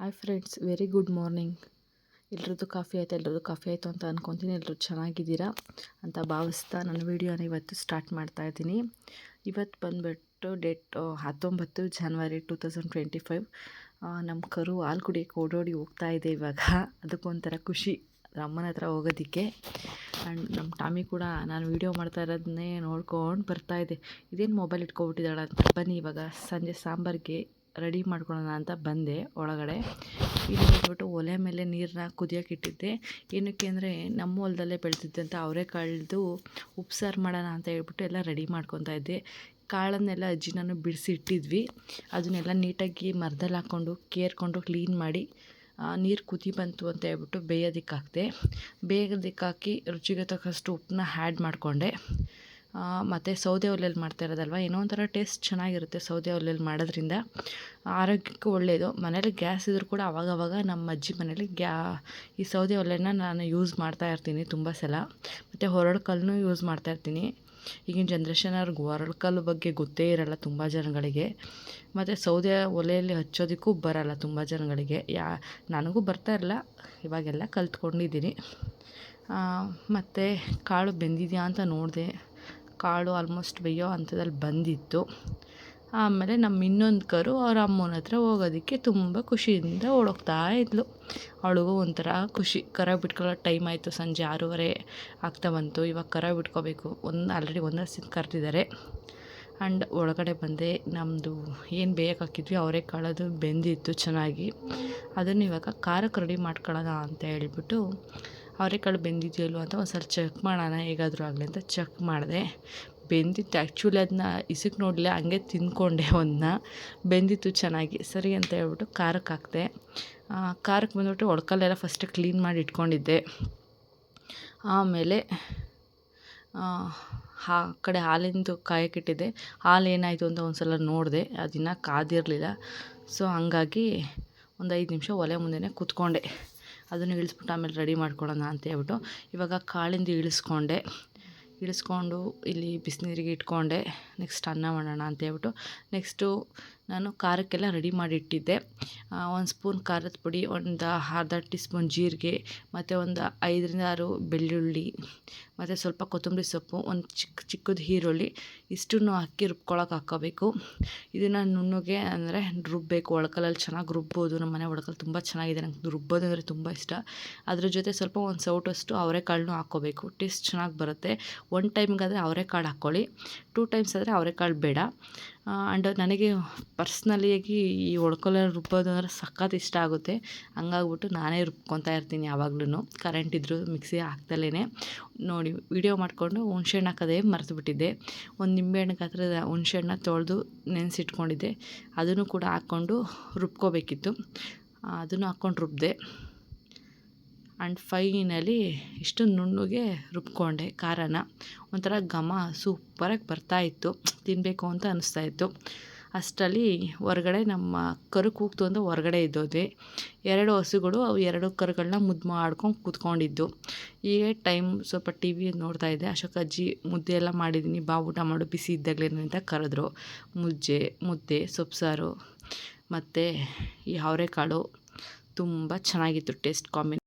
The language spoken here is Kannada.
Hi friends very good morning ಎಲ್ರದ್ದು coffee ಆಯಿತು? ಎಲ್ರದ್ದು ಕಾಫಿ ಆಯಿತು ಅಂತ ಅಂದ್ಕೊತೀನಿ ಎಲ್ಲರೂ ಚೆನ್ನಾಗಿದ್ದೀರಾ ಅಂತ ಭಾವಿಸ್ತಾ ನನ್ನ ವೀಡಿಯೋನ ಇವತ್ತು ಸ್ಟಾರ್ಟ್ ಮಾಡ್ತಾ ಇದ್ದೀನಿ. ಇವತ್ತು ಬಂದುಬಿಟ್ಟು ಡೇಟ್ ಹತ್ತೊಂಬತ್ತು ಜನವರಿ ಟೂ ತೌಸಂಡ್ ಟ್ವೆಂಟಿ ಫೈವ್ ನಮ್ಮ ಕರು ಹಾಲು ಕುಡಿಯೋಕ್ಕೆ ಓಡೋಡಿ ಹೋಗ್ತಾ ಇದೆ ಇವಾಗ. ಅದಕ್ಕೊಂಥರ ಖುಷಿ. ಅಮ್ಮನ ಹತ್ರ ಹೋಗೋದಕ್ಕೆ. ಆ್ಯಂಡ್ ನಮ್ಮ ಟಾಮಿ ಕೂಡ ನಾನು ವೀಡಿಯೋ ಮಾಡ್ತಾ ಇರೋದನ್ನೇ ನೋಡ್ಕೊಂಡು ಬರ್ತಾ ಇದೆ. ಇದೇನು ಮೊಬೈಲ್ ಇಟ್ಕೊಬಿಟ್ಟಿದ್ದಾಳೆ ಅಂತ ಬನ್ನಿ ಇವಾಗ ಸಂಜೆ ಸಾಂಬಾರಿಗೆ. ರೆಡಿ ಮಾಡ್ಕೊಳ್ಳೋಣ ಅಂತ ಬಂದೆ ಒಳಗಡೆ. ಇಲ್ಲಿ ಬಂದ್ಬಿಟ್ಟು ಒಲೆ ಮೇಲೆ ನೀರನ್ನ ಕುದಿಯೋಕೆ ಇಟ್ಟಿದ್ದೆ. ಏನಕ್ಕೆ ಅಂದರೆ ನಮ್ಮ ಹೊಲದಲ್ಲೇ ಬೆಳೆದಿದ್ದಂಥ ಅವರೆಕಾಳ್ದು ಉಪ್ಸಾರು ಮಾಡೋಣ ಅಂತ ಹೇಳ್ಬಿಟ್ಟು ಎಲ್ಲ ರೆಡಿ ಮಾಡ್ಕೊತಾ ಇದ್ದೆ. ಕಾಳನ್ನೆಲ್ಲ ಅಜ್ಜಿ ನಾನು ಬಿಡಿಸಿ ಇಟ್ಟಿದ್ವಿ. ಅದನ್ನೆಲ್ಲ ನೀಟಾಗಿ ಮರದಲ್ಲಿ ಹಾಕ್ಕೊಂಡು ಕೇರ್ಕೊಂಡು ಕ್ಲೀನ್ ಮಾಡಿ ನೀರು ಕುದಿ ಬಂತು ಅಂತ ಹೇಳ್ಬಿಟ್ಟು ಬೇಯೋದಕ್ಕೆ ಹಾಕಿದೆ ಬೇಯೋದಕ್ಕೆ ಹಾಕಿ ರುಚಿಗೆ ತಕ್ಕಷ್ಟು ಉಪ್ಪನ್ನ ಹ್ಯಾಡ್ ಮಾಡಿಕೊಂಡೆ. ಮತ್ತು ಸೌದೆ ಒಲೆಯಲ್ಲಿ ಮಾಡ್ತಾ ಇರೋದಲ್ವ? ಏನೋ ಒಂಥರ ಟೇಸ್ಟ್ ಚೆನ್ನಾಗಿರುತ್ತೆ ಸೌದೆ ಒಲೆಯಲ್ಲಿ ಮಾಡೋದ್ರಿಂದ. ಆರೋಗ್ಯಕ್ಕೂ ಒಳ್ಳೆಯದು ಮನೇಲಿ ಗ್ಯಾಸ್ ಇದ್ದರೂ ಕೂಡ ಅವಾಗವಾಗ ನಮ್ಮ ಅಜ್ಜಿ ಮನೇಲಿ ಗ್ಯಾ, ಈ ಸೌದೆ ಒಲೆನ ನಾನು ಯೂಸ್ ಮಾಡ್ತಾ ಇರ್ತೀನಿ ತುಂಬ ಸಲ. ಮತ್ತು ಹೊರಳು ಕಲ್ಲನ್ನೂ ಯೂಸ್ ಮಾಡ್ತಾ ಇರ್ತೀನಿ. ಈಗಿನ ಜನ್ರೇಷನ್ ಅವ್ರಿಗೆ ಹೊರಳು ಕಲ್ಲು ಬಗ್ಗೆ ಗೊತ್ತೇ ಇರಲ್ಲ ತುಂಬ ಜನಗಳಿಗೆ. ಮತ್ತು ಸೌದೆ ಒಲೆಯಲ್ಲಿ ಹಚ್ಚೋದಕ್ಕೂ ಬರಲ್ಲ ತುಂಬ ಜನಗಳಿಗೆ. ಯಾ, ನನಗೂ ಬರ್ತಾ ಇರಲ್ಲ. ಇವಾಗೆಲ್ಲ ಕಲ್ತ್ಕೊಂಡಿದ್ದೀನಿ. ಮತ್ತು ಕಾಳು ಬೆಂದಿದೆಯಾ ಅಂತ ನೋಡಿದೆ. ಕಾಳು ಆಲ್ಮೋಸ್ಟ್ ಬೇಯೋ ಹಂತದಲ್ಲಿ ಬಂದಿತ್ತು. ಆಮೇಲೆ ನಮ್ಮ ಇನ್ನೊಂದು ಕರು ಅವ್ರ ಅಮ್ಮನ ಹತ್ರ ಹೋಗೋದಕ್ಕೆ ತುಂಬ ಖುಷಿಯಿಂದ ಓಡೋಗ್ತಾ ಇದ್ಲು. ಅವಳಿಗೂ ಒಂಥರ ಖುಷಿ. ಕರ ಬಿಟ್ಕೊಳ್ಳೋ ಟೈಮ್ ಆಯಿತು. ಸಂಜೆ ಆರೂವರೆ ಆಗ್ತಾ ಬಂತು. ಇವಾಗ ಕರ ಬಿಟ್ಕೋಬೇಕು. ಒಂದು ಆಲ್ರೆಡಿ ಒಂದು ಹಸಿನ ಕರೆದಿದ್ದಾರೆ. ಆ್ಯಂಡ್ ಒಳಗಡೆ ಬಂದೆ. ನಮ್ಮದು ಏನು ಬೇಯಕ್ಕೆ ಹಾಕಿದ್ವಿ, ಅವರೇ ಕಾಳದು ಬೆಂದಿತ್ತು ಚೆನ್ನಾಗಿ. ಅದನ್ನು ಇವಾಗ ಖಾರಕ್ಕೆ ರೆಡಿ ಮಾಡ್ಕೊಳ್ಳೋಣ ಅಂತ ಹೇಳ್ಬಿಟ್ಟು ಅವರೆಕಾಳು ಬೆಂದಿದೆಯೋ ಇಲ್ವೋ ಅಂತ ಒಂದು ಸಲ ಚೆಕ್ ಮಾಡೋಣ, ಹೇಗಾದರೂ ಆಗಲಿ ಅಂತ ಚೆಕ್ ಮಾಡಿದೆ. ಬೆಂದಿತ್ತು ಆ್ಯಕ್ಚುಲಿ ಅದನ್ನ ಇಸಕ್ ನೋಡಲಿಲ್ಲ, ಹಂಗೆ ತಿಂದ್ಕೊಂಡೆ ಒಂದನ್ನ ಬೆಂದಿತ್ತು ಚೆನ್ನಾಗಿ. ಸರಿ ಅಂತ ಹೇಳ್ಬಿಟ್ಟು ಖಾರಕ್ಕೆ ಹಾಕಿದೆ. ಖಾರಕ್ಕೆ ಬಂದ್ಬಿಟ್ಟು ಒಳ್ಕಲ್ಲೆಲ್ಲ ಫಸ್ಟ್ ಕ್ಲೀನ್ ಮಾಡಿ ಇಟ್ಕೊಂಡಿದ್ದೆ. ಆಮೇಲೆ, ಆ ಕಡೆ ಹಾಲಿಂದು ಕಾಯಕ್ಕಿಟ್ಟಿದ್ದೆ ಹಾಲು ಏನಾಯಿತು ಅಂತ ಒಂದು ಸಲ ನೋಡಿದೆ. ಅದು ಕಾದಿರಲಿಲ್ಲ. ಸೊ ಹಂಗಾಗಿ ಒಂದು ಐದು ನಿಮಿಷ ಒಲೆ ಮುಂದೆನೇ ಕೂತ್ಕೊಂಡೆ. ಅದನ್ನು ಇಳಿಸ್ಬಿಟ್ಟು ಆಮೇಲೆ ರೆಡಿ ಮಾಡ್ಕೊಳ್ಳೋಣ ಅಂತ ಹೇಳ್ಬಿಟ್ಟು ಇವಾಗ ಕಾಳಿಂದ ಇಳಿಸ್ಕೊಂಡೆ. ಇಳಿಸ್ಕೊಂಡು ಇಲ್ಲಿ ಬಿಸಿನೀರಿಗೆ ಇಟ್ಕೊಂಡೆ. ನೆಕ್ಸ್ಟ್ ಅನ್ನ ಮಾಡೋಣ ಅಂತ ಹೇಳ್ಬಿಟ್ಟು ನೆಕ್ಸ್ಟು ನಾನು ಖಾರಕ್ಕೆಲ್ಲ ರೆಡಿ ಮಾಡಿ ಇಟ್ಟಿದ್ದೆ ಒಂದು ಸ್ಪೂನ್ ಖಾರದ ಪುಡಿ, ಒಂದು ಅರ್ಧ ಟೀ ಸ್ಪೂನ್ ಜೀರಿಗೆ, ಮತ್ತು ಒಂದು ಐದರಿಂದ ಆರು ಬೆಳ್ಳುಳ್ಳಿ, ಮತ್ತು ಸ್ವಲ್ಪ ಕೊತ್ತಂಬರಿ ಸೊಪ್ಪು, ಒಂದು ಚಿಕ್ಕ ಚಿಕ್ಕದು ಈರುಳ್ಳಿ, ಇಷ್ಟನ್ನು ಹಾಕಿ ರುಬ್ಕೊಳಕ್ಕೆ ಹಾಕ್ಕೋಬೇಕು ಇದನ್ನು ನುಣ್ಣಗೆ ಅಂದರೆ ರುಬ್ಬಬೇಕು ಒಳಕಲಲ್ಲಿ ಚೆನ್ನಾಗಿ ರುಬ್ಬೋದು. ನಮ್ಮ ಮನೆ ಒಳಕಲ್ಲಿ ತುಂಬ ಚೆನ್ನಾಗಿದೆ. ನಂಗೆ ರುಬ್ಬೋದು ಅಂದರೆ ತುಂಬ ಇಷ್ಟ. ಅದ್ರ ಜೊತೆ ಸ್ವಲ್ಪ ಒಂದು ಸೌಟಷ್ಟು ಅವರೆಕಾಳನ್ನೂ ಹಾಕ್ಕೋಬೇಕು ಟೇಸ್ಟ್ ಚೆನ್ನಾಗಿ ಬರುತ್ತೆ. ಒನ್ ಟೈಮ್ಗಾದರೆ ಅವರೆಕಾಳು ಹಾಕ್ಕೊಳ್ಳಿ ಟೂ ಟೈಮ್ಸ್ ಆದರೆ ಅವರೆಕಾಳು ಬೇಡ. ಆ್ಯಂಡ್ ನನಗೆ ಪರ್ಸ್ನಲಿಯಾಗಿ ಈ ಒಳ್ಕೊಲೆ ರುಬ್ಬೋದು ಅಂದರೆ ಸಖತ್ ಇಷ್ಟ ಆಗುತ್ತೆ. ಹಂಗಾಗ್ಬಿಟ್ಟು ನಾನೇ ರುಬ್ಕೊತಾ ಇರ್ತೀನಿ ಯಾವಾಗ್ಲೂ ಕರೆಂಟ್ ಇದ್ದರೂ ಮಿಕ್ಸಿ ಹಾಕ್ದಲೇ ನೋಡಿ ವಿಡಿಯೋ ಮಾಡಿಕೊಂಡು ಹುಣ್ಸೆಹಣ್ಣು ಹಾಕೋದೇ ಮರೆತುಬಿಟ್ಟಿದ್ದೆ. ಒಂದು ನಿಂಬೆಹಣ್ಣು ಹುಣಸೆ ಹುಣ್ಸೆಹಣ್ಣ ತೊಳೆದು ನೆನೆಸಿಟ್ಕೊಂಡಿದ್ದೆ. ಅದನ್ನು ಕೂಡ ಹಾಕ್ಕೊಂಡು ರುಬ್ಕೋಬೇಕಿತ್ತು. ಅದನ್ನು ಹಾಕ್ಕೊಂಡು ರುಬ್ಬಿದೆ ಆ್ಯಂಡ್ ಫೈನಲಿ ಇಷ್ಟು ನುಣ್ಣಗೆ ರುಬ್ಕೊಂಡೆ ಖಾರನ. ಒಂಥರ ಘಮ ಸೂಪರಾಗಿ ಬರ್ತಾಯಿತ್ತು ತಿನ್ನಬೇಕು ಅಂತ ಅನ್ನಿಸ್ತಾಯಿತ್ತು ಅಷ್ಟರಲ್ಲಿ ಹೊರಗಡೆ ನಮ್ಮ ಕರು ಕೂಗ್ತು ಅಂತ ಹೊರಗಡೆ ಇದ್ದೋದ್ವಿ ಎರಡು ಹಸುಗಳು, ಅವು ಎರಡು ಕರುಗಳನ್ನ ಮುದ್ದು ಮಾಡ್ಕೊಂಡು ಕೂತ್ಕೊಂಡಿದ್ದು. ಈಗ ಟೈಮ್ ಸ್ವಲ್ಪ ಟಿ ವಿ ನೋಡ್ತಾ ಇದ್ದೆ. ಅಶೋಕ ಅಜ್ಜಿ ಮುದ್ದೆ ಎಲ್ಲ ಮಾಡಿದ್ದೀನಿ ಬಾ ಊಟ ಮಾಡು ಬಿಸಿ ಇದ್ದಾಗಲೇ ಅಂತ ಕರೆದ್ರು. ಮುಜ್ಜೆ, ಮುದ್ದೆ, ಸೊಪ್ಪು ಮತ್ತು ಈ ಅವರೆಕಾಳು. ತುಂಬ ಚೆನ್ನಾಗಿತ್ತು ಟೇಸ್ಟ್ ಕಾಂಬಿನೇ